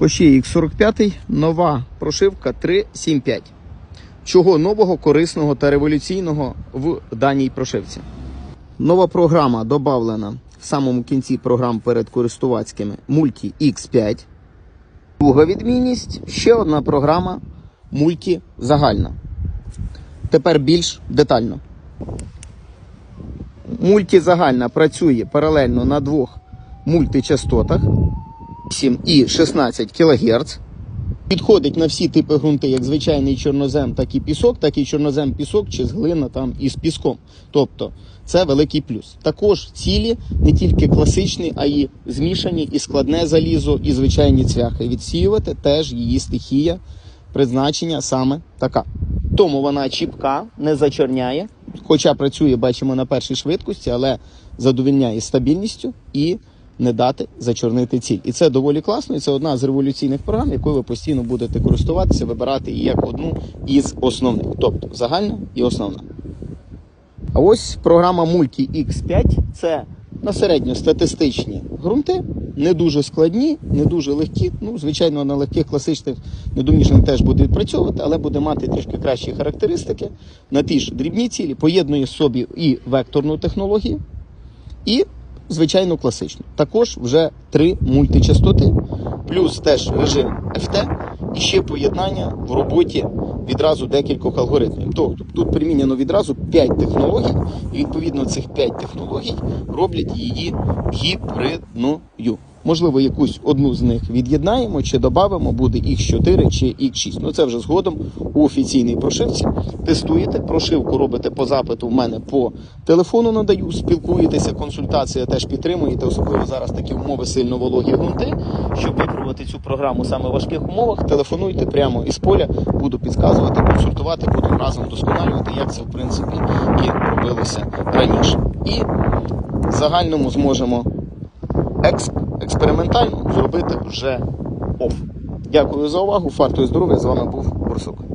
Кощей X45, нова прошивка 375. Чого нового, корисного та революційного в даній прошивці? Нова програма додавлена в самому кінці програм перед користувацькими Multi X5. Друга відмінність ще одна програма Multi загальна. Тепер більш детально. Мультизагальна працює паралельно на двох мультичастотах 8 і 16 кГц. Підходить на всі типи ґрунти, як звичайний чорнозем, так і пісок, так і чорнозем пісок чи з глина там із піском. Тобто це великий плюс. Також цілі не тільки класичні, а й змішані і складне залізо, і звичайні цвяхи. Відсіювати теж її стихія, призначення саме така. Тому вона чіпка, не зачорняє, хоча працює, бачимо, на першій швидкості, але задовільняє стабільністю і не дати зачорнити ціль. І це доволі класно, і це одна з революційних програм, якою ви постійно будете користуватися, вибирати її як одну із основних, тобто загальна і основна. А ось програма Multi X5 це на середньостатистичні ґрунти, не дуже складні, не дуже легкі. Ну, звичайно, на легких класичних недомішаних теж буде відпрацьовувати, але буде мати трішки кращі характеристики на ті ж дрібні цілі, поєднує собі і векторну технологію, і звичайно класичну. Також вже три мультичастоти, плюс теж режим FT і ще поєднання в роботі відразу декількох алгоритмів. Тобто тут приміняно відразу 5 технологій, і відповідно цих 5 технологій роблять її гібридною. Можливо, якусь одну з них від'єднаємо чи додамо, буде X4 чи X6. Ну це вже згодом у офіційній прошивці. Тестуєте, прошивку робите по запиту в мене по телефону надаю, спілкуєтеся, консультація теж підтримуєте, особливо зараз такі умови сильно вологі ґрунти. Щоб випробувати цю програму саме в важких умовах, телефонуйте прямо із поля, буду підказувати, консультувати, будемо разом вдосконалювати, як це в принципі і робилося раніше. І в загальному зможемо експ, експериментально зробити вже оф. Дякую за увагу. Фарту і здоров'я. З вами був Борсук.